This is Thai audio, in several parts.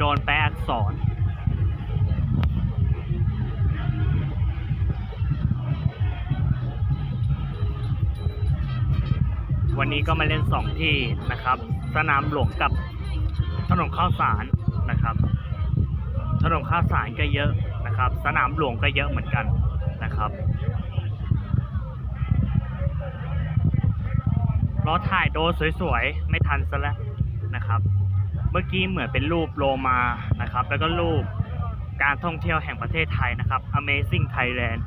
ษรวันนี้ก็มาเล่นสองที่นะครับ สนามหลวงกับถนนข้าวสารนะครับ ถนนข้าวสารก็เยอะนะครับ สนามหลวงก็เยอะเหมือนกันนะครับรอถ่ายโดสวยๆ ไม่ทันซะแล้วนะครับ เมื่อกี้เหมือนเป็นรูปโลมานะครับ แล้วก็รูปการท่องเที่ยวแห่งประเทศไทยนะครับ Amazing Thailand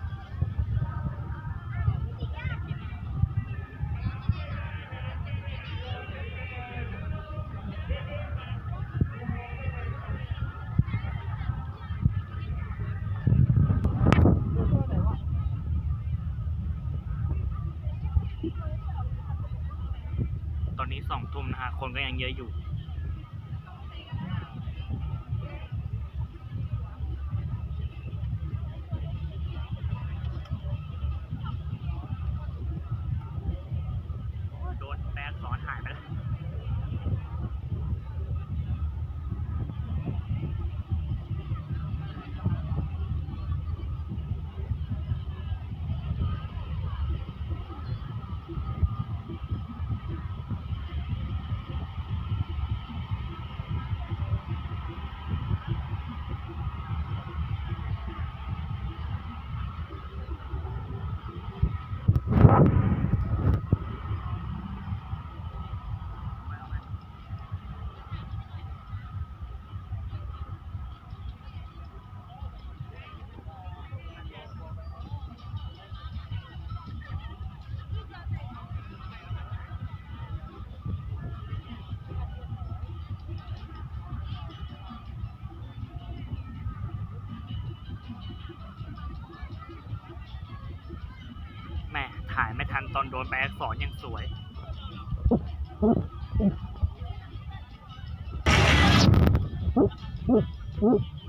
ตอนนี้สองทุ่มนะฮะ คนก็ยังเยอะอยู่ ตอนโดนแบกสอนยังสวย Mm-hmm.